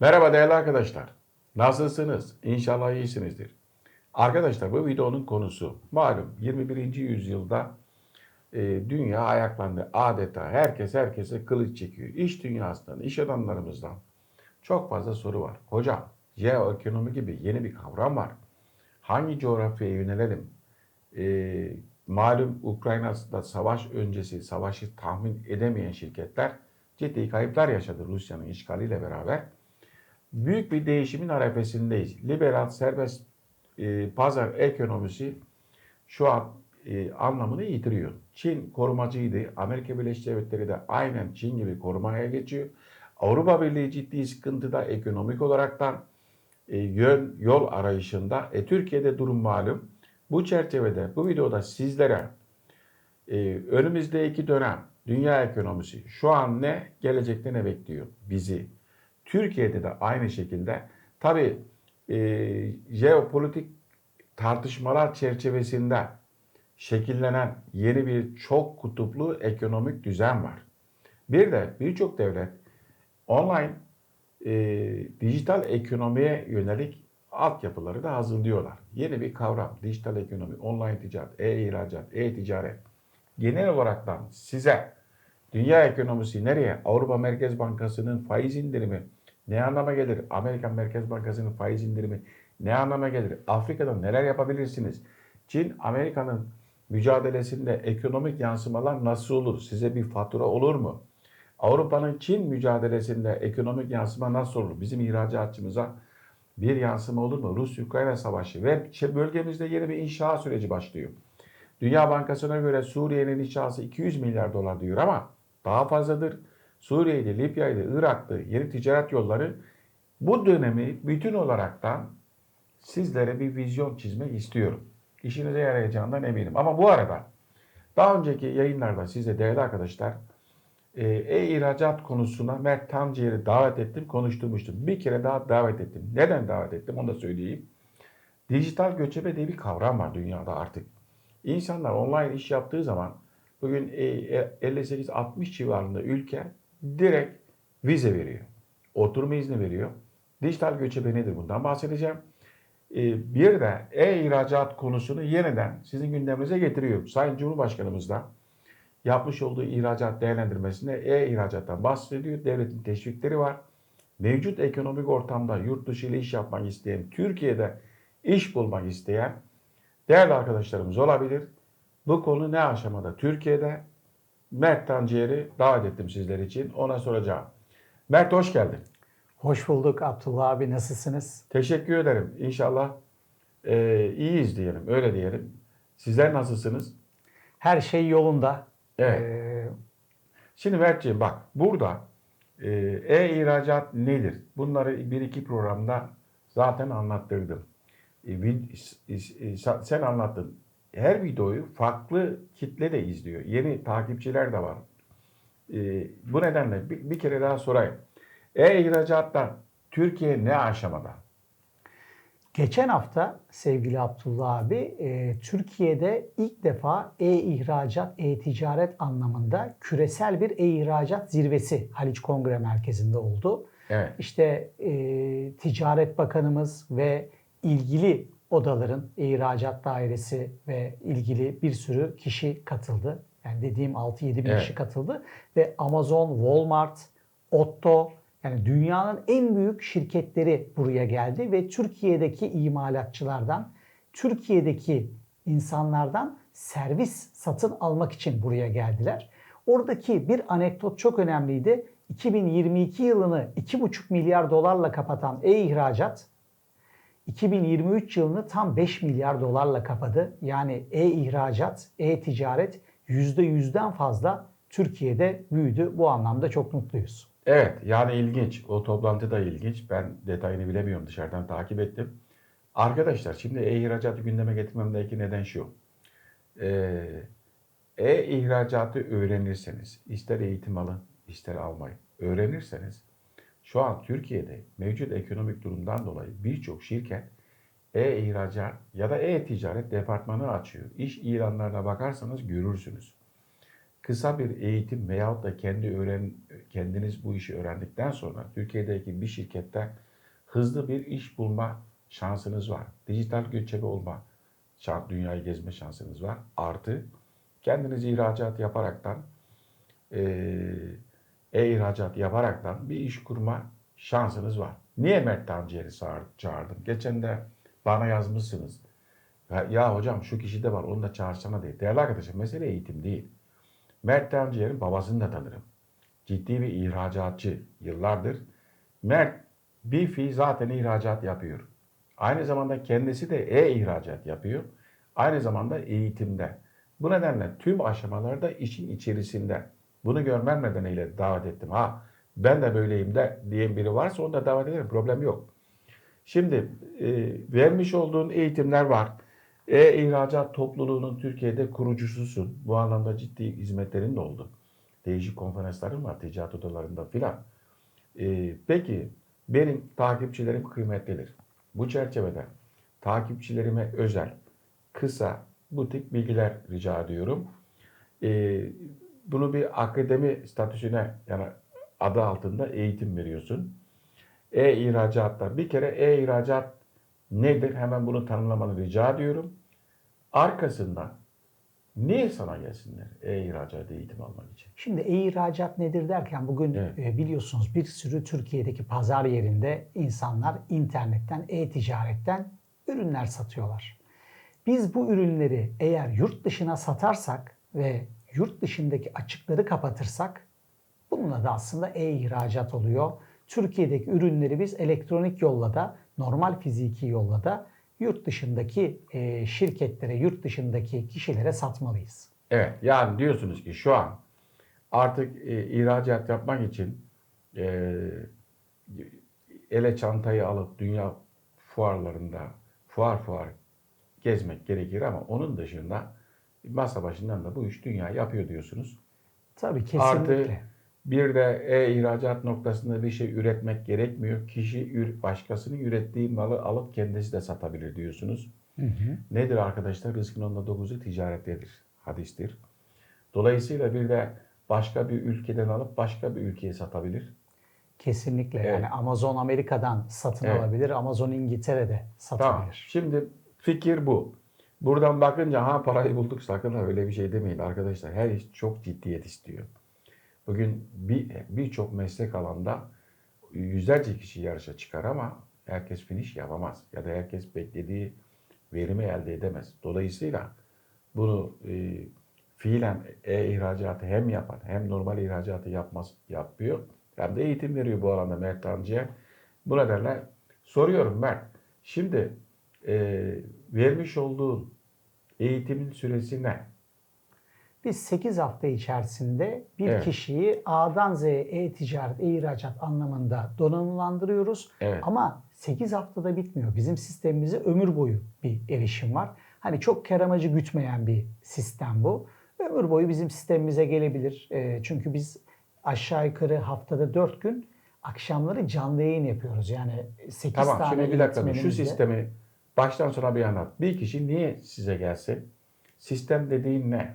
Merhaba değerli arkadaşlar. Nasılsınız? İnşallah iyisinizdir. Arkadaşlar bu videonun konusu malum 21. yüzyılda e, dünya ayaklandı. Adeta herkes herkese kılıç çekiyor. İş dünyasından, iş adamlarımızdan çok fazla soru var. Hocam jeoekonomi gibi yeni bir kavram var. Hangi coğrafyaya yönelelim? E, malum Ukrayna'da savaş öncesi savaşı tahmin edemeyen şirketler ciddi kayıplar yaşadı Rusya'nın işgaliyle beraber büyük bir değişimin arefesindeyiz. Liberal serbest e, pazar ekonomisi şu an e, anlamını yitiriyor. Çin korumacıydı. Amerika Birleşik Devletleri de aynen Çin gibi korumaya geçiyor. Avrupa Birliği ciddi sıkıntıda ekonomik olaraktan e, yön yol arayışında. E, Türkiye'de durum malum. Bu çerçevede bu videoda sizlere e, önümüzdeki dönem dünya ekonomisi şu an ne gelecekte ne bekliyor bizi Türkiye'de de aynı şekilde tabi e, jeopolitik tartışmalar çerçevesinde şekillenen yeni bir çok kutuplu ekonomik düzen var. Bir de birçok devlet online e, dijital ekonomiye yönelik altyapıları da hazırlıyorlar. Yeni bir kavram dijital ekonomi, online ticaret, e-ihracat, e-ticaret. Genel olaraktan size dünya ekonomisi nereye? Avrupa Merkez Bankası'nın faiz indirimi, ne anlama gelir? Amerikan Merkez Bankası'nın faiz indirimi ne anlama gelir? Afrika'da neler yapabilirsiniz? Çin, Amerika'nın mücadelesinde ekonomik yansımalar nasıl olur? Size bir fatura olur mu? Avrupa'nın Çin mücadelesinde ekonomik yansıma nasıl olur? Bizim ihracatçımıza bir yansıma olur mu? Rus-Ukrayna savaşı ve bölgemizde yeni bir inşaat süreci başlıyor. Dünya Bankası'na göre Suriye'nin inşası 200 milyar dolar diyor ama daha fazladır. Suriye'de, Libya'ydı, Irak'tı yeni ticaret yolları bu dönemi bütün olaraktan sizlere bir vizyon çizmek istiyorum. İşinize yarayacağından eminim. Ama bu arada daha önceki yayınlarda size değerli arkadaşlar e, e-ihracat konusuna Mert Tancıyer'i davet ettim, konuşturmuştum. Bir kere daha davet ettim. Neden davet ettim onu da söyleyeyim. Dijital göçebe diye bir kavram var dünyada artık. İnsanlar online iş yaptığı zaman bugün 58-60 e, civarında ülke direkt vize veriyor. Oturma izni veriyor. Dijital göçebe nedir bundan bahsedeceğim. Ee, bir de e-ihracat konusunu yeniden sizin gündeminize getiriyorum. Sayın Cumhurbaşkanımız da yapmış olduğu ihracat değerlendirmesinde e-ihracattan bahsediyor. Devletin teşvikleri var. Mevcut ekonomik ortamda yurt dışı ile iş yapmak isteyen, Türkiye'de iş bulmak isteyen değerli arkadaşlarımız olabilir. Bu konu ne aşamada? Türkiye'de Mert Tanciyer'i davet ettim sizler için. Ona soracağım. Mert hoş geldin. Hoş bulduk Abdullah abi nasılsınız? Teşekkür ederim. İnşallah e, iyiyiz diyelim. Öyle diyelim. Sizler nasılsınız? Her şey yolunda. Evet. Ee, Şimdi Mertciğim bak burada e, e-ihracat nedir? Bunları bir iki programda zaten anlattırdım. E, e, sen anlattın. Her videoyu farklı kitle de izliyor. Yeni takipçiler de var. E, bu nedenle bir, bir kere daha sorayım. E-ihracatta Türkiye ne aşamada? geçen hafta sevgili Abdullah abi e, Türkiye'de ilk defa e-ihracat, e-ticaret anlamında küresel bir e-ihracat zirvesi Haliç Kongre Merkezi'nde oldu. Evet. İşte e, Ticaret Bakanımız ve ilgili odaların ihracat dairesi ve ilgili bir sürü kişi katıldı. Yani dediğim 6-7 bin Evet. kişi katıldı. Ve Amazon, Walmart, Otto yani dünyanın en büyük şirketleri buraya geldi ve Türkiye'deki imalatçılardan, Türkiye'deki insanlardan servis satın almak için buraya geldiler. Oradaki bir anekdot çok önemliydi. 2022 yılını 2,5 milyar dolarla kapatan e-ihracat 2023 yılını tam 5 milyar dolarla kapadı. Yani e-ihracat, e-ticaret %100'den fazla Türkiye'de büyüdü. Bu anlamda çok mutluyuz. Evet yani ilginç. O toplantı da ilginç. Ben detayını bilemiyorum dışarıdan takip ettim. Arkadaşlar şimdi e-ihracatı gündeme getirmemdeki neden şu. Ee, e-ihracatı öğrenirseniz ister eğitim alın ister almayın. Öğrenirseniz şu an Türkiye'de mevcut ekonomik durumdan dolayı birçok şirket e-ihracat ya da e-ticaret departmanı açıyor. İş ilanlarına bakarsanız görürsünüz. kısa bir eğitim veyahut da kendi öğren kendiniz bu işi öğrendikten sonra Türkiye'deki bir şirkette hızlı bir iş bulma şansınız var. Dijital göçebe olma, dünyayı gezme şansınız var. Artı kendiniz ihracat yaparaktan eee, e-ihracat yaparaktan bir iş kurma şansınız var. Niye Mert Tancier'i çağır- çağırdım? Geçen de bana yazmışsınız. Ya, ya hocam şu kişi de var onu da çağırsana diye. Değerli arkadaşlar mesele eğitim değil. Mert Tancier'in babasını da tanırım. Ciddi bir ihracatçı yıllardır. Mert bir fiil zaten ihracat yapıyor. Aynı zamanda kendisi de e-ihracat yapıyor. Aynı zamanda eğitimde. Bu nedenle tüm aşamalarda işin içerisinde. Bunu görmem nedeniyle davet ettim. Ha ben de böyleyim de diyen biri varsa onu da davet ederim. Problem yok. Şimdi e, vermiş olduğun eğitimler var. E-ihracat topluluğunun Türkiye'de kurucususun. Bu anlamda ciddi hizmetlerin de oldu. Değişik konferansların var ticaret odalarında filan. E, peki benim takipçilerim kıymetlidir. Bu çerçevede takipçilerime özel, kısa, butik bilgiler rica ediyorum. E, bunu bir akademi statüsüne yani adı altında eğitim veriyorsun. E-ihracatta bir kere e-ihracat nedir? Hemen bunu tanımlamanı rica ediyorum. Arkasından niye sana gelsinler e-ihracat eğitim almak için? Şimdi e-ihracat nedir derken bugün Evet. e, biliyorsunuz bir sürü Türkiye'deki pazar yerinde insanlar internetten, e-ticaretten ürünler satıyorlar. Biz bu ürünleri eğer yurt dışına satarsak ve yurt dışındaki açıkları kapatırsak bununla da aslında e-ihracat oluyor. Türkiye'deki ürünleri biz elektronik yolla da normal fiziki yolla da yurt dışındaki e, şirketlere, yurt dışındaki kişilere satmalıyız. Evet yani diyorsunuz ki şu an artık e, ihracat yapmak için e, ele çantayı alıp dünya fuarlarında fuar fuar gezmek gerekir ama onun dışında masa başından da bu iş dünya yapıyor diyorsunuz. Tabii kesinlikle. Artı bir de e-ihracat noktasında bir şey üretmek gerekmiyor. Kişi başkasının ürettiği malı alıp kendisi de satabilir diyorsunuz. Hı hı. Nedir arkadaşlar? Rızkın onda dokuzu ticarettedir. Hadistir. Dolayısıyla bir de başka bir ülkeden alıp başka bir ülkeye satabilir. Kesinlikle. Evet. Yani Amazon Amerika'dan satın Evet. alabilir. Amazon İngiltere'de satabilir. Tamam. Şimdi fikir bu. Buradan bakınca ha parayı bulduk sakın ha öyle bir şey demeyin arkadaşlar. Her iş çok ciddiyet istiyor. Bugün bir birçok meslek alanda yüzlerce kişi yarışa çıkar ama herkes finish yapamaz. Ya da herkes beklediği verimi elde edemez. Dolayısıyla bunu e, fiilen e-ihracatı hem yapan hem normal ihracatı yapmaz, yapıyor. Hem de eğitim veriyor bu alanda Mert Tancı'ya. Bu nedenle soruyorum Mert. Şimdi e, vermiş olduğun eğitimin süresi ne? Biz 8 hafta içerisinde bir Evet. kişiyi A'dan Z'ye e-ticaret, e-ihracat anlamında donanımlandırıyoruz. Evet. Ama 8 haftada bitmiyor. Bizim sistemimize ömür boyu bir erişim var. Hani çok kar amacı gütmeyen bir sistem bu. Ömür boyu bizim sistemimize gelebilir. E, çünkü biz aşağı yukarı haftada 4 gün akşamları canlı yayın yapıyoruz. Yani 8 Tamam tane şimdi bir dakika şu sistemi baştan sona bir anlat. Bir kişi niye size gelsin? Sistem dediğin ne?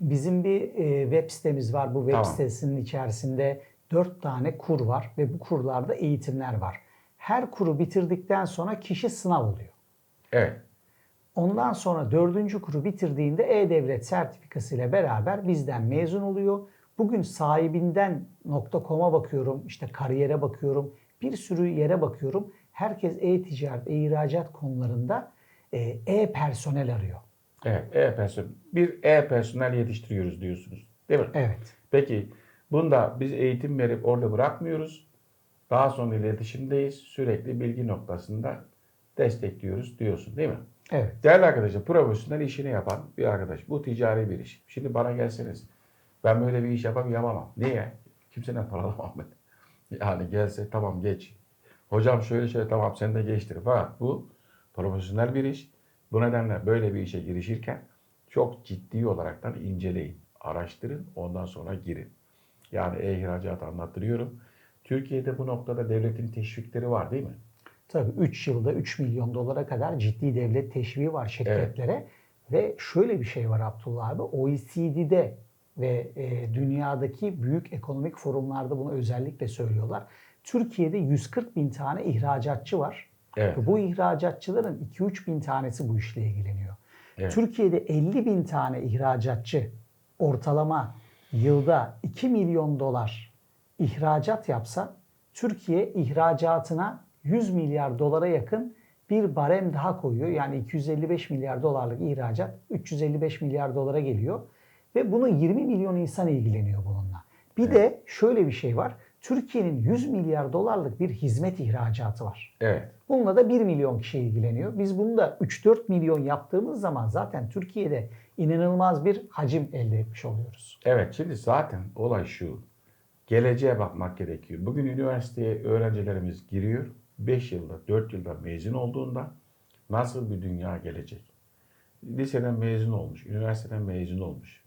Bizim bir e, web sitemiz var. Bu web Tamam. sitesinin içerisinde 4 tane kur var ve bu kurlarda eğitimler var. Her kuru bitirdikten sonra kişi sınav oluyor. Evet. Ondan sonra dördüncü kuru bitirdiğinde E-Devlet sertifikası ile beraber bizden mezun oluyor. Bugün sahibinden .com'a bakıyorum, işte kariyere bakıyorum, bir sürü yere bakıyorum. Herkes e-ticaret, e-ihracat konularında e, e-personel arıyor. Evet. E-personel. Bir e-personel yetiştiriyoruz diyorsunuz. Değil mi? Evet. Peki bunda biz eğitim verip orada bırakmıyoruz. Daha sonra iletişimdeyiz. Sürekli bilgi noktasında destekliyoruz diyorsun değil mi? Evet. Değerli arkadaşlar profesyonel işini yapan bir arkadaş. Bu ticari bir iş. Şimdi bana gelseniz ben böyle bir iş yapamam yapamam. Niye? Kimseden para alamam ben. Yani gelse tamam geç. Hocam şöyle şöyle tamam sen de geçtir. Fakat bu profesyonel bir iş. Bu nedenle böyle bir işe girişirken çok ciddi olaraktan inceleyin. Araştırın ondan sonra girin. Yani e-ihracat anlattırıyorum. Türkiye'de bu noktada devletin teşvikleri var değil mi? Tabii 3 yılda 3 milyon dolara kadar ciddi devlet teşviği var şirketlere. Ve şöyle bir şey var Abdullah abi. OECD'de ve e, dünyadaki büyük ekonomik forumlarda bunu özellikle söylüyorlar. Türkiye'de 140 bin tane ihracatçı var. Evet. Ve Bu ihracatçıların 2-3 bin tanesi bu işle ilgileniyor. Evet. Türkiye'de 50 bin tane ihracatçı ortalama yılda 2 milyon dolar ihracat yapsa Türkiye ihracatına 100 milyar dolara yakın bir barem daha koyuyor. Yani 255 milyar dolarlık ihracat 355 milyar dolara geliyor. Ve bunun 20 milyon insan ilgileniyor bununla. Bir de şöyle bir şey var. Türkiye'nin 100 milyar dolarlık bir hizmet ihracatı var. Evet. Bununla da 1 milyon kişi ilgileniyor. Biz bunu da 3-4 milyon yaptığımız zaman zaten Türkiye'de inanılmaz bir hacim elde etmiş oluyoruz. Evet şimdi zaten olay şu. Geleceğe bakmak gerekiyor. Bugün üniversiteye öğrencilerimiz giriyor. 5 yılda, 4 yılda mezun olduğunda nasıl bir dünya gelecek? Liseden mezun olmuş, üniversiteden mezun olmuş.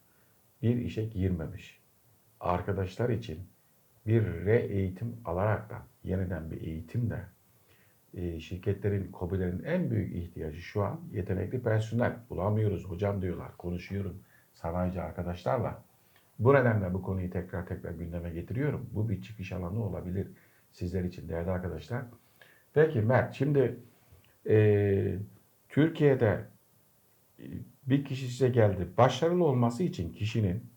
Bir işe girmemiş. Arkadaşlar için bir re-eğitim alarak da yeniden bir eğitimle e, şirketlerin, kobilerin en büyük ihtiyacı şu an yetenekli personel. Bulamıyoruz hocam diyorlar. Konuşuyorum sanayici arkadaşlarla. Bu nedenle bu konuyu tekrar tekrar gündeme getiriyorum. Bu bir çıkış alanı olabilir sizler için değerli arkadaşlar. Peki Mert şimdi e, Türkiye'de e, bir kişi size geldi. Başarılı olması için kişinin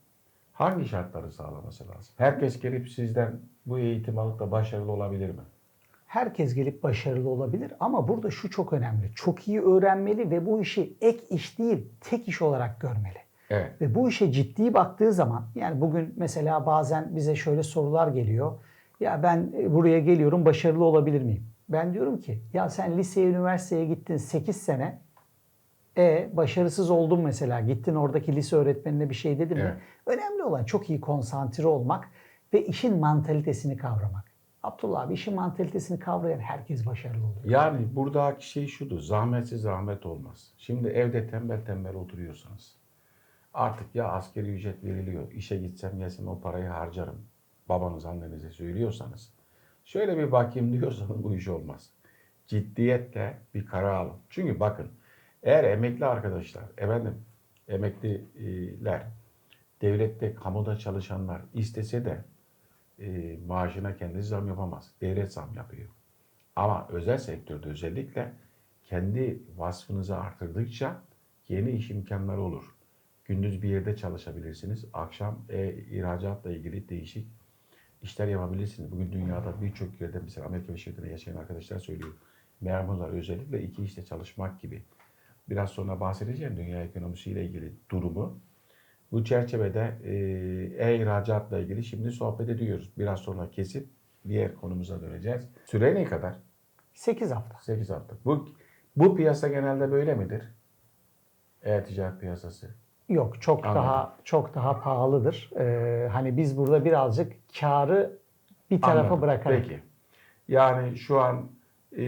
hangi şartları sağlaması lazım? Herkes gelip sizden bu eğitim alıp da başarılı olabilir mi? Herkes gelip başarılı olabilir ama burada şu çok önemli. Çok iyi öğrenmeli ve bu işi ek iş değil tek iş olarak görmeli. Evet. Ve bu işe ciddi baktığı zaman yani bugün mesela bazen bize şöyle sorular geliyor. Ya ben e, buraya geliyorum başarılı olabilir miyim? Ben diyorum ki ya sen liseye, üniversiteye gittin 8 sene. E başarısız oldun mesela. Gittin oradaki lise öğretmenine bir şey dedin mi? Evet. Önemli olan çok iyi konsantre olmak ve işin mantalitesini kavramak. Abdullah abi işin mantalitesini kavrayan herkes başarılı oluyor. Yani buradaki şey şudur. Zahmetsiz zahmet olmaz. Şimdi evde tembel tembel oturuyorsanız artık ya askeri ücret veriliyor. işe gitsem gelsem o parayı harcarım. Babanız annenize söylüyorsanız. Şöyle bir bakayım diyorsanız bu iş olmaz. Ciddiyetle bir karar alın. Çünkü bakın eğer emekli arkadaşlar, efendim emekliler, devlette, kamuda çalışanlar istese de e, maaşına kendisi zam yapamaz. Devlet zam yapıyor. Ama özel sektörde özellikle kendi vasfınızı artırdıkça yeni iş imkanları olur. Gündüz bir yerde çalışabilirsiniz. Akşam e, ihracatla ilgili değişik işler yapabilirsiniz. Bugün dünyada birçok yerde mesela Amerika ve Şirketi'nde yaşayan arkadaşlar söylüyor. Memurlar özellikle iki işte çalışmak gibi. Biraz sonra bahsedeceğim dünya ekonomisiyle ilgili durumu. Bu çerçevede e-ihracatla ilgili şimdi sohbet ediyoruz. Biraz sonra kesip diğer konumuza döneceğiz. Süre ne kadar? 8 hafta. 8 hafta. Bu, bu piyasa genelde böyle midir? E-ticaret piyasası. Yok çok Anladım. daha çok daha pahalıdır. Ee, hani biz burada birazcık karı bir tarafa Anladım. bırakarak Peki. Yani şu an e,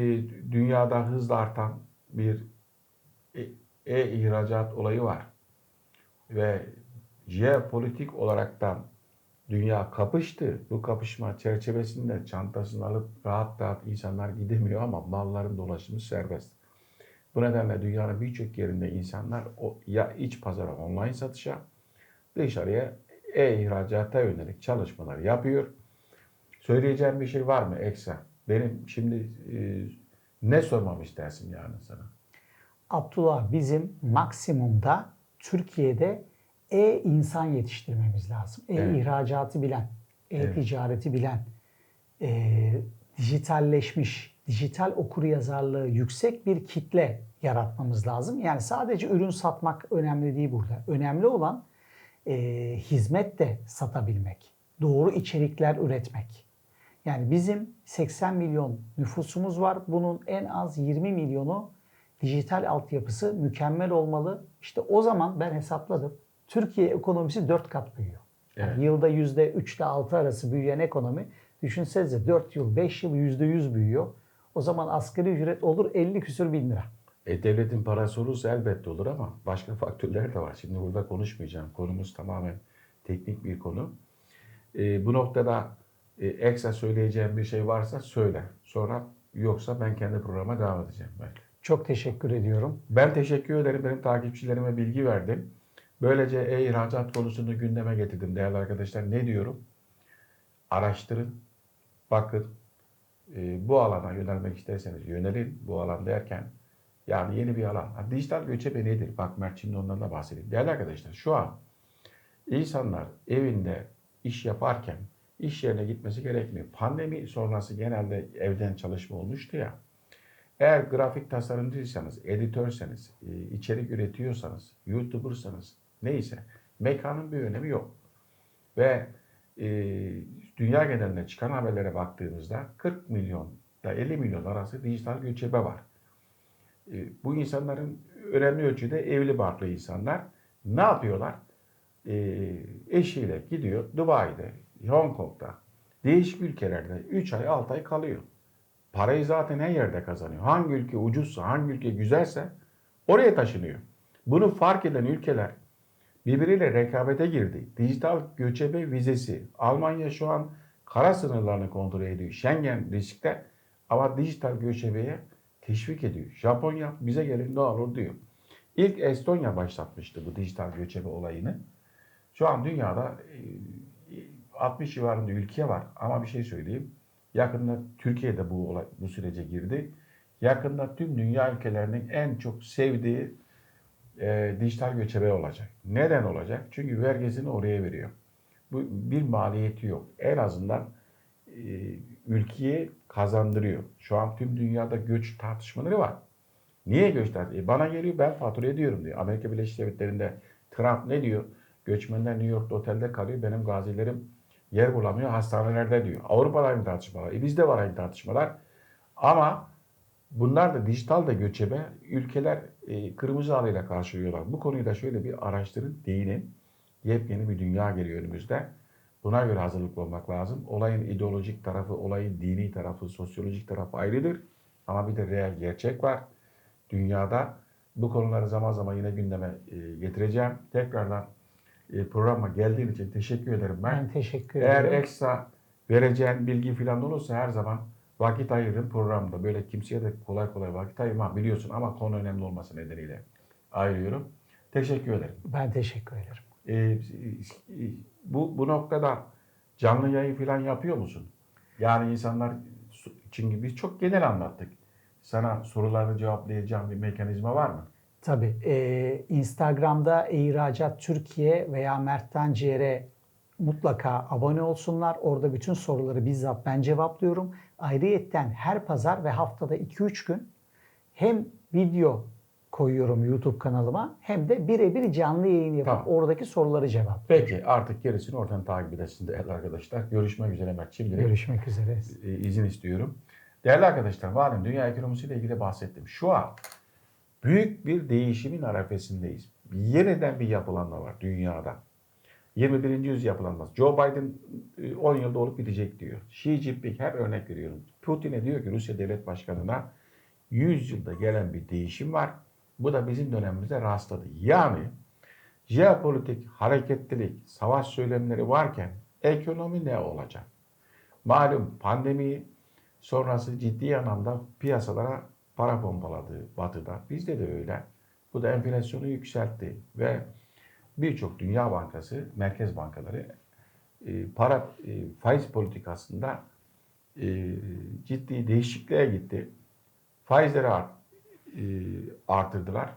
dünyada hızla artan bir e-ihracat olayı var. Ve jeopolitik olaraktan dünya kapıştı. Bu kapışma çerçevesinde çantasını alıp rahat rahat insanlar gidemiyor ama malların dolaşımı serbest. Bu nedenle dünyanın birçok yerinde insanlar o, ya iç pazara online satışa dışarıya e-ihracata yönelik çalışmalar yapıyor. Söyleyeceğim bir şey var mı ekstra? Benim şimdi e, ne sormam istersin yani sana? Abdullah bizim maksimumda Türkiye'de e-insan yetiştirmemiz lazım. E-ihracatı bilen, e-ticareti bilen, e, dijitalleşmiş, dijital okuryazarlığı yüksek bir kitle yaratmamız lazım. Yani sadece ürün satmak önemli değil burada. Önemli olan e, hizmet de satabilmek, doğru içerikler üretmek. Yani bizim 80 milyon nüfusumuz var. Bunun en az 20 milyonu dijital altyapısı mükemmel olmalı. İşte o zaman ben hesapladım. Türkiye ekonomisi 4 kat büyüyor. Yani Evet. Yılda %3 ile 6 arası büyüyen ekonomi düşünsenize 4 yıl 5 yıl %100 büyüyor. O zaman asgari ücret olur 50 küsür bin lira. E, devletin parası olursa elbette olur ama başka faktörler de var. Şimdi burada konuşmayacağım. Konumuz tamamen teknik bir konu. E, bu noktada e, ekstra söyleyeceğim bir şey varsa söyle. Sonra yoksa ben kendi programa devam edeceğim. Belki. Çok teşekkür ediyorum. Ben teşekkür ederim. Benim takipçilerime bilgi verdim. Böylece e-ihracat konusunu gündeme getirdim değerli arkadaşlar. Ne diyorum? Araştırın, bakın. E, bu alana yönelmek isterseniz yönelin. Bu alan derken yani yeni bir alan. Ha, dijital göçebe nedir? Bak Mert şimdi ondan da bahsedeyim. Değerli arkadaşlar şu an insanlar evinde iş yaparken iş yerine gitmesi gerekmiyor. Pandemi sonrası genelde evden çalışma olmuştu ya. Eğer grafik tasarımcıysanız, editörseniz, e, içerik üretiyorsanız, YouTuber'sanız neyse mekanın bir önemi yok. Ve e, dünya genelinde çıkan haberlere baktığımızda 40 milyon da 50 milyon arası dijital göçebe var. E, bu insanların önemli ölçüde evli barklı insanlar. Ne yapıyorlar? E, eşiyle gidiyor Dubai'de, Hong Kong'da, değişik ülkelerde 3 ay 6 ay kalıyor. Parayı zaten her yerde kazanıyor. Hangi ülke ucuzsa, hangi ülke güzelse oraya taşınıyor. Bunu fark eden ülkeler birbiriyle rekabete girdi. Dijital göçebe vizesi. Almanya şu an kara sınırlarını kontrol ediyor. Schengen riskte ama dijital göçebeye teşvik ediyor. Japonya bize gelin ne olur diyor. İlk Estonya başlatmıştı bu dijital göçebe olayını. Şu an dünyada e, 60 civarında ülke var ama bir şey söyleyeyim. Yakında Türkiye'de bu olay, bu sürece girdi. Yakında tüm dünya ülkelerinin en çok sevdiği e, dijital göçebe olacak. Neden olacak? Çünkü vergisini oraya veriyor. Bu bir maliyeti yok. En azından e, ülkeye kazandırıyor. Şu an tüm dünyada göç tartışmaları var. Niye göç tartışmaları? E, bana geliyor ben fatura ediyorum diyor. Amerika Birleşik Devletleri'nde Trump ne diyor? Göçmenler New York'ta otelde kalıyor. Benim gazilerim yer bulamıyor hastanelerde diyor. Avrupa'da aynı tartışmalar. E bizde var aynı tartışmalar. Ama bunlar da dijital de göçebe ülkeler e, kırmızı halıyla karşılıyorlar. Bu konuyu da şöyle bir araştırın, değinin. Yepyeni bir dünya geliyor önümüzde. Buna göre hazırlıklı olmak lazım. Olayın ideolojik tarafı, olayın dini tarafı, sosyolojik tarafı ayrıdır. Ama bir de reel gerçek var. Dünyada bu konuları zaman zaman yine gündeme e, getireceğim. Tekrardan programa geldiğin için teşekkür ederim ben. Ben teşekkür Eğer ederim. ekstra vereceğin bilgi falan olursa her zaman vakit ayırırım programda. Böyle kimseye de kolay kolay vakit ayırmam biliyorsun ama konu önemli olması nedeniyle ayırıyorum. Teşekkür ederim. Ben teşekkür ederim. Ee, bu, bu noktada canlı yayın falan yapıyor musun? Yani insanlar çünkü biz çok genel anlattık. Sana sorularını cevaplayacağım bir mekanizma var mı? Tabii. e, Instagram'da İhracat Türkiye veya Mert Tanciyer'e mutlaka abone olsunlar. Orada bütün soruları bizzat ben cevaplıyorum. Ayrıyetten her pazar ve haftada 2-3 gün hem video koyuyorum YouTube kanalıma hem de birebir canlı yayın yapıp Tamam. oradaki soruları cevap. Peki artık gerisini oradan takip edesiniz değerli arkadaşlar. Görüşmek üzere Mert. Şimdilik Görüşmek üzere. izin istiyorum. Değerli arkadaşlar, malum dünya ekonomisiyle ilgili bahsettim. Şu an büyük bir değişimin arefesindeyiz. Yeniden bir yapılanma var dünyada. 21. yüzyıl yapılanması. Joe Biden e, 10 yılda olup bitecek diyor. Xi Jinping hep örnek veriyorum. Putin'e diyor ki Rusya Devlet Başkanı'na 100 yılda gelen bir değişim var. Bu da bizim dönemimizde rastladı. Yani jeopolitik hareketlilik, savaş söylemleri varken ekonomi ne olacak? Malum pandemi sonrası ciddi anlamda piyasalara para pompaladı batıda. Bizde de öyle. Bu da enflasyonu yükseltti ve birçok Dünya Bankası, merkez bankaları e, para e, faiz politikasında e, ciddi değişikliğe gitti. Faizleri art, e, artırdılar.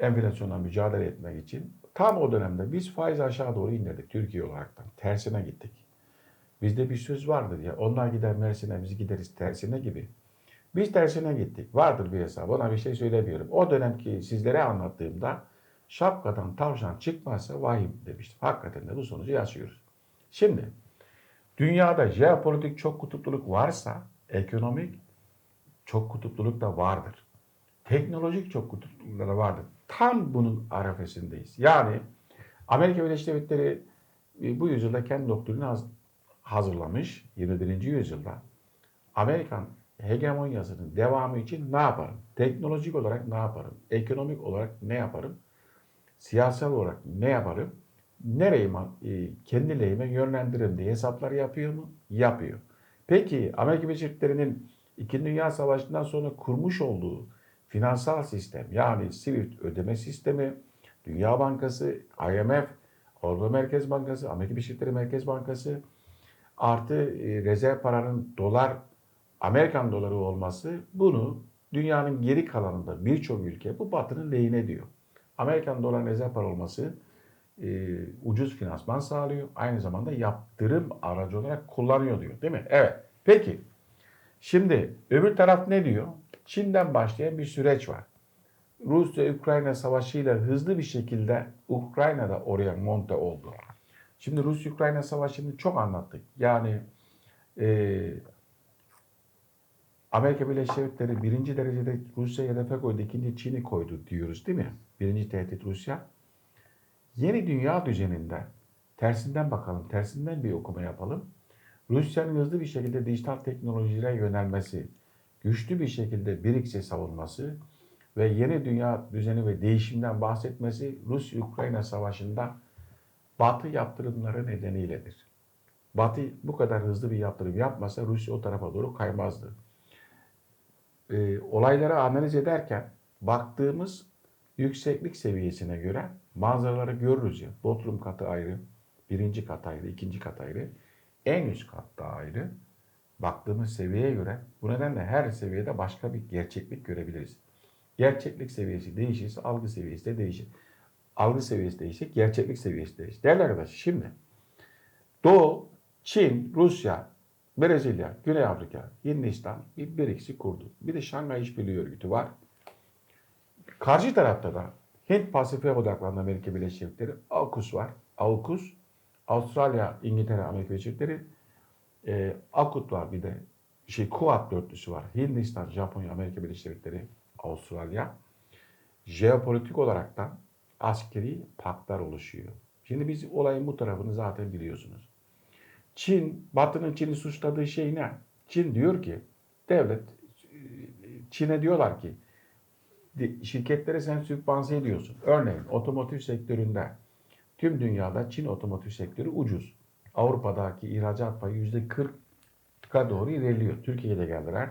Enflasyonla mücadele etmek için. Tam o dönemde biz faiz aşağı doğru indirdik Türkiye olaraktan. Tersine gittik. Bizde bir söz vardır ya. Onlar gider Mersin'e biz gideriz tersine gibi. Biz tersine gittik. Vardır bir hesap. Ona bir şey söylemiyorum. O dönemki sizlere anlattığımda şapkadan tavşan çıkmazsa vahim demiştim. Hakikaten de bu sonucu yaşıyoruz. Şimdi dünyada jeopolitik çok kutupluluk varsa ekonomik çok kutupluluk da vardır. Teknolojik çok kutupluluklar da vardır. Tam bunun arefesindeyiz. Yani Amerika Birleşik Devletleri e, bu yüzyılda kendi doktrinini haz- hazırlamış 21. yüzyılda. Amerikan hegemonyasının devamı için ne yaparım? Teknolojik olarak ne yaparım? Ekonomik olarak ne yaparım? Siyasal olarak ne yaparım? Nereyi e, kendi lehime yönlendiririm diye hesaplar yapıyor mu? Yapıyor. Peki Amerika Birleşik Devletleri'nin İkinci Dünya Savaşı'ndan sonra kurmuş olduğu finansal sistem yani SWIFT ödeme sistemi, Dünya Bankası, IMF, Avrupa Merkez Bankası, Amerika Birleşik Devletleri Merkez Bankası artı e, rezerv paranın dolar, Amerikan doları olması bunu dünyanın geri kalanında birçok ülke bu batının lehine diyor. Amerikan dolar rezerv para olması e, ucuz finansman sağlıyor. Aynı zamanda yaptırım aracı olarak kullanıyor diyor değil mi? Evet. Peki. Şimdi öbür taraf ne diyor? Çin'den başlayan bir süreç var. Rusya-Ukrayna savaşıyla hızlı bir şekilde Ukrayna da oraya monte oldu. Şimdi Rus-Ukrayna savaşını çok anlattık. Yani e, Amerika Birleşik Devletleri birinci derecede Rusya'ya hedefe koydu, ikinci Çin'i koydu diyoruz değil mi? Birinci tehdit Rusya. Yeni dünya düzeninde tersinden bakalım, tersinden bir okuma yapalım. Rusya'nın hızlı bir şekilde dijital teknolojilere yönelmesi, güçlü bir şekilde BRICS'i savunması ve yeni dünya düzeni ve değişimden bahsetmesi Rusya-Ukrayna savaşında Batı yaptırımları nedeniyledir. Batı bu kadar hızlı bir yaptırım yapmasa Rusya o tarafa doğru kaymazdı. E, olayları analiz ederken baktığımız yükseklik seviyesine göre manzaraları görürüz ya. Bodrum katı ayrı, birinci kat ayrı, ikinci kat ayrı, en üst kat da ayrı. Baktığımız seviyeye göre bu nedenle her seviyede başka bir gerçeklik görebiliriz. Gerçeklik seviyesi değişirse algı seviyesi de değişir. Algı seviyesi değişir, gerçeklik seviyesi değişir. Değerli arkadaşlar şimdi Doğu, Çin, Rusya, Brezilya, Güney Afrika, Hindistan bir BRICS'i kurdu. Bir de Şanghay İşbirliği Örgütü var. Karşı tarafta da Hint Pasifik'e odaklanan Amerika Birleşik Devletleri, AUKUS var. AUKUS, Avustralya, İngiltere, Amerika Birleşik Devletleri, e, AKUT var bir de. Şey, Kuat dörtlüsü var. Hindistan, Japonya, Amerika Birleşik Devletleri, Avustralya. Jeopolitik olaraktan askeri paktlar oluşuyor. Şimdi biz olayın bu tarafını zaten biliyorsunuz. Çin, Batı'nın Çin'i suçladığı şey ne? Çin diyor ki, devlet, Çin'e diyorlar ki, şirketlere sen sübvanse ediyorsun. Örneğin otomotiv sektöründe tüm dünyada Çin otomotiv sektörü ucuz. Avrupa'daki ihracat payı yüzde 40'a doğru ilerliyor. Türkiye'de geldiler.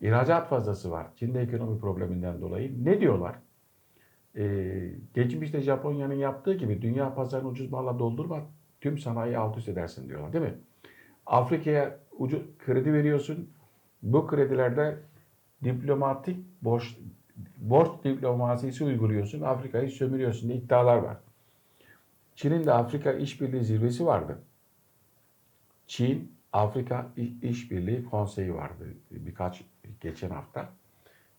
İhracat fazlası var. Çin'de ekonomi probleminden dolayı. Ne diyorlar? Ee, geçmişte Japonya'nın yaptığı gibi dünya pazarını ucuz malla doldurma tüm sanayi alt üst edersin diyorlar değil mi? Afrika'ya ucuz kredi veriyorsun. Bu kredilerde diplomatik borç borç diplomasisi uyguluyorsun. Afrika'yı sömürüyorsun diye iddialar var. Çin'in de Afrika İşbirliği Zirvesi vardı. Çin Afrika İşbirliği Konseyi vardı birkaç geçen hafta.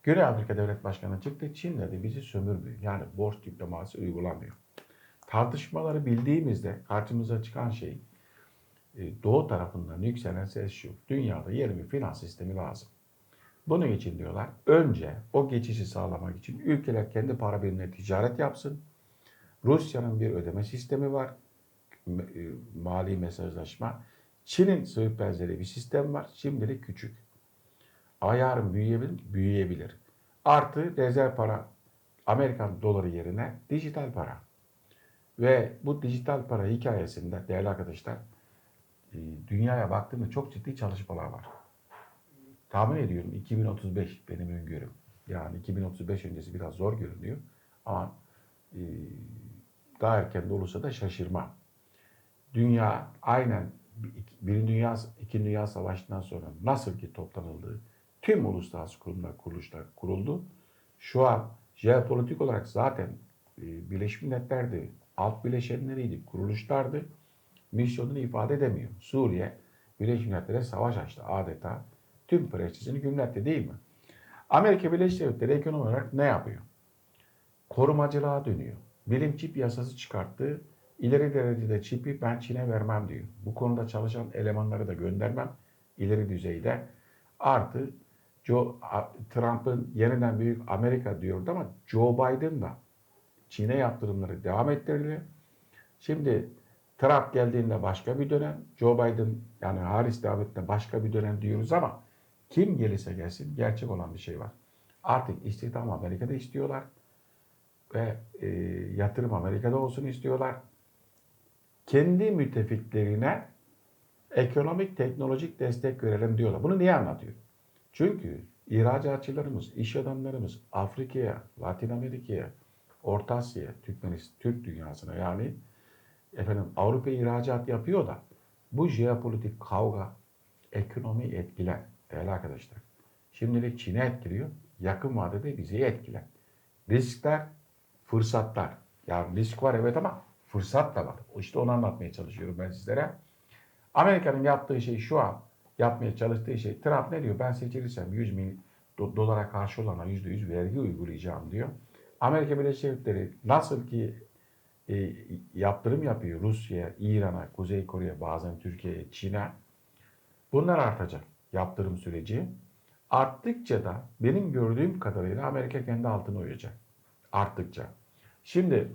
Güney Afrika Devlet Başkanı çıktı. Çin dedi bizi sömürmüyor. Yani borç diplomasisi uygulamıyor. Tartışmaları bildiğimizde karşımıza çıkan şey e, doğu tarafından yükselen ses şu. Dünyada yeni bir finans sistemi lazım. Bunun için diyorlar önce o geçişi sağlamak için ülkeler kendi para birimine ticaret yapsın. Rusya'nın bir ödeme sistemi var. e, Mali mesajlaşma. Çin'in Swift benzeri bir sistem var. Şimdilik küçük. Ama yarın büyüyebilir, büyüyebilir. Artı rezerv para Amerikan doları yerine dijital para. Ve bu dijital para hikayesinde değerli arkadaşlar e, dünyaya baktığımda çok ciddi çalışmalar var. Tahmin ediyorum 2035 benim öngörüm. Yani 2035 öncesi biraz zor görünüyor. Ama e, daha erken de olursa da şaşırma. Dünya aynen Birinci Dünya, İkinci Dünya Savaşı'ndan sonra nasıl ki toplanıldı, tüm uluslararası kurumlar, kuruluşlar kuruldu. Şu an jeopolitik olarak zaten e, Birleşmiş Milletler'de alt bileşenleriydi, kuruluşlardı. Misyonunu ifade edemiyor. Suriye, Birleşmiş Milletler'e savaş açtı adeta. Tüm prestijini gümletti değil mi? Amerika Birleşik Devletleri ekonomi olarak ne yapıyor? Korumacılığa dönüyor. Bilim çip yasası çıkarttı. İleri derecede çipi ben Çin'e vermem diyor. Bu konuda çalışan elemanları da göndermem ileri düzeyde. Artı Joe, Trump'ın yeniden büyük Amerika diyordu ama Joe Biden da Çin'e yaptırımları devam ettirdi. Şimdi Trump geldiğinde başka bir dönem, Joe Biden yani Harris devam ettiğinde başka bir dönem diyoruz ama kim gelirse gelsin gerçek olan bir şey var. Artık istihdam Amerika'da istiyorlar ve e, yatırım Amerika'da olsun istiyorlar. Kendi müttefiklerine ekonomik teknolojik destek verelim diyorlar. Bunu niye anlatıyor? Çünkü ihracatçılarımız, iş adamlarımız Afrika'ya, Latin Amerika'ya, Orta Asya'ya, Türkmenistan, Türk dünyasına yani efendim Avrupa ihracat yapıyor da bu jeopolitik kavga ekonomi etkiler değerli arkadaşlar. Şimdilik Çin'e etkiliyor. Yakın vadede bizi etkiler. Riskler, fırsatlar. Yani risk var evet ama fırsat da var. İşte onu anlatmaya çalışıyorum ben sizlere. Amerika'nın yaptığı şey şu an yapmaya çalıştığı şey Trump ne diyor? Ben seçilirsem 100 bin do- dolara karşı olana %100 vergi uygulayacağım diyor. Amerika Birleşik Devletleri nasıl ki e, yaptırım yapıyor Rusya'ya, İran'a, Kuzey Kore'ye, bazen Türkiye'ye, Çin'e. Bunlar artacak yaptırım süreci. Arttıkça da benim gördüğüm kadarıyla Amerika kendi altına uyacak. Arttıkça. Şimdi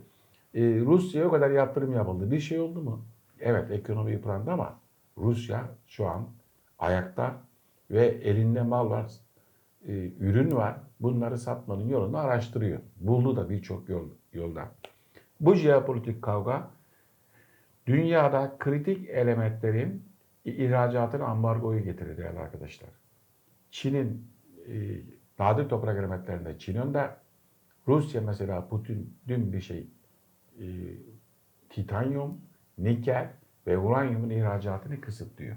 e, Rusya'ya o kadar yaptırım yapıldı. Bir şey oldu mu? Evet ekonomi yıprandı ama Rusya şu an ayakta ve elinde mal var, e, ürün var. Bunları satmanın yolunu araştırıyor. Buldu da birçok yol, yolda. Bu jeopolitik kavga dünyada kritik elementlerin ihracatına ambargoyu getirir değerli arkadaşlar. Çin'in e, nadir toprak elementlerinde Çin önde. Rusya mesela Putin dün bir şey e, titanyum, nikel ve uranyumun ihracatını kısıtlıyor.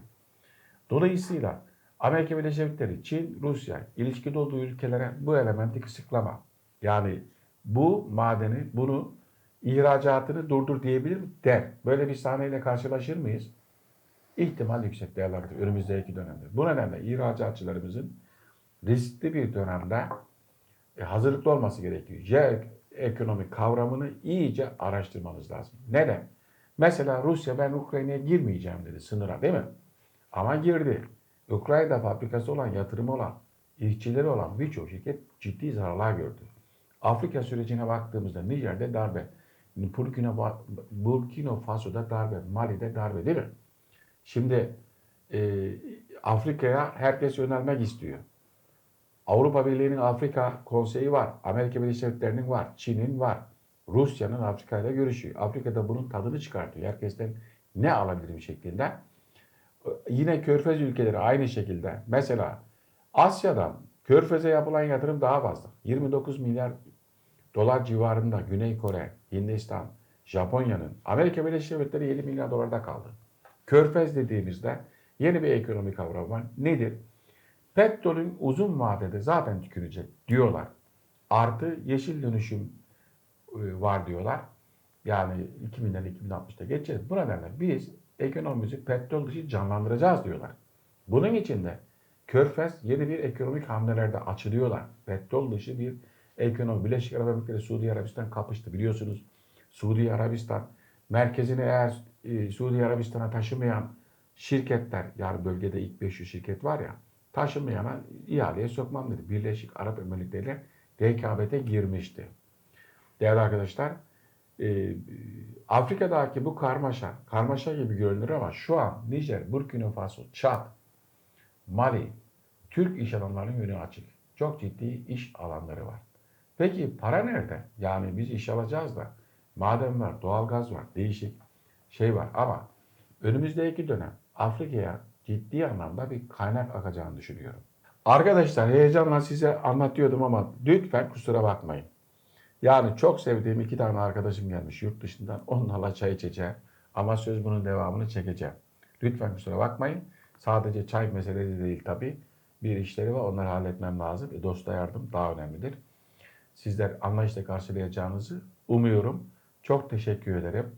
Dolayısıyla Amerika Birleşik Devletleri, Çin, Rusya ilişkide olduğu ülkelere bu elementi kısıtlama. Yani bu madeni, bunu ihracatını durdur diyebilir mi? Der. Böyle bir sahneyle karşılaşır mıyız? İhtimal yüksek arkadaşlar önümüzdeki dönemde. Bu nedenle ihracatçılarımızın riskli bir dönemde e, hazırlıklı olması gerekiyor. Jeoekonomik kavramını iyice araştırmanız lazım. Neden? Mesela Rusya ben Ukrayna'ya girmeyeceğim dedi sınıra değil mi? Ama girdi. Ukrayna'da fabrikası olan, yatırımı olan, işçileri olan birçok şirket ciddi zararlar gördü. Afrika sürecine baktığımızda Nijer'de darbe, Burkina, Burkina Faso'da darbe, Mali'de darbe değil mi? Şimdi e, Afrika'ya herkes yönelmek istiyor. Avrupa Birliği'nin Afrika konseyi var. Amerika Birleşik Devletleri'nin var. Çin'in var. Rusya'nın Afrika ile görüşüyor. Afrika'da bunun tadını çıkartıyor. Herkesten ne alabilirim şeklinde. Yine Körfez ülkeleri aynı şekilde. Mesela Asya'dan Körfez'e yapılan yatırım daha fazla. 29 milyar dolar civarında Güney Kore, Hindistan, Japonya'nın, Amerika Birleşik Devletleri 7 milyar dolarda kaldı. Körfez dediğimizde yeni bir ekonomi kavramı var. Nedir? Petrolün uzun vadede zaten tükünecek diyorlar. Artı yeşil dönüşüm e, var diyorlar. Yani 2000'den 2060'ta geçeceğiz. Bu nedenle biz ekonomimizi petrol dışı canlandıracağız diyorlar. Bunun için de Körfez yeni bir ekonomik hamlelerde açılıyorlar. Petrol dışı bir ekonomi. Birleşik Arap Emirlikleri Suudi Arabistan kapıştı biliyorsunuz. Suudi Arabistan merkezini eğer e, Suudi Arabistan'a taşımayan şirketler yani bölgede ilk 500 şirket var ya taşımayana ihaleye sokmam dedi. Birleşik Arap Emirlikleri rekabete girmişti. Değerli arkadaşlar e, Afrika'daki bu karmaşa, karmaşa gibi görünür ama şu an Nijer, Burkina Faso, Çad, Mali, Türk iş adamlarının yönü açık. Çok ciddi iş alanları var. Peki para nerede? Yani biz iş alacağız da maden var, doğalgaz var, değişik şey var ama önümüzdeki dönem Afrika'ya ciddi anlamda bir kaynak akacağını düşünüyorum. Arkadaşlar heyecanla size anlatıyordum ama lütfen kusura bakmayın. Yani çok sevdiğim iki tane arkadaşım gelmiş yurt dışından. Onlarla çay içeceğim. Ama söz bunun devamını çekeceğim. Lütfen kusura bakmayın. Sadece çay meselesi değil tabii. Bir işleri var onları halletmem lazım. E, dosta yardım daha önemlidir. Sizler anlayışla karşılayacağınızı umuyorum. Çok teşekkür ederim.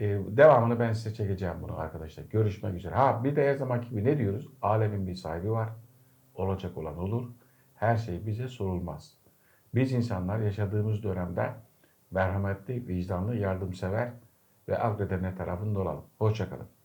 Ee, devamını ben size çekeceğim bunu arkadaşlar. Görüşmek üzere. Ha bir de her zamanki gibi ne diyoruz? Alemin bir sahibi var. Olacak olan olur. Her şey bize sorulmaz. Biz insanlar yaşadığımız dönemde merhametli, vicdanlı, yardımsever ve akredene tarafında olalım. Hoşçakalın.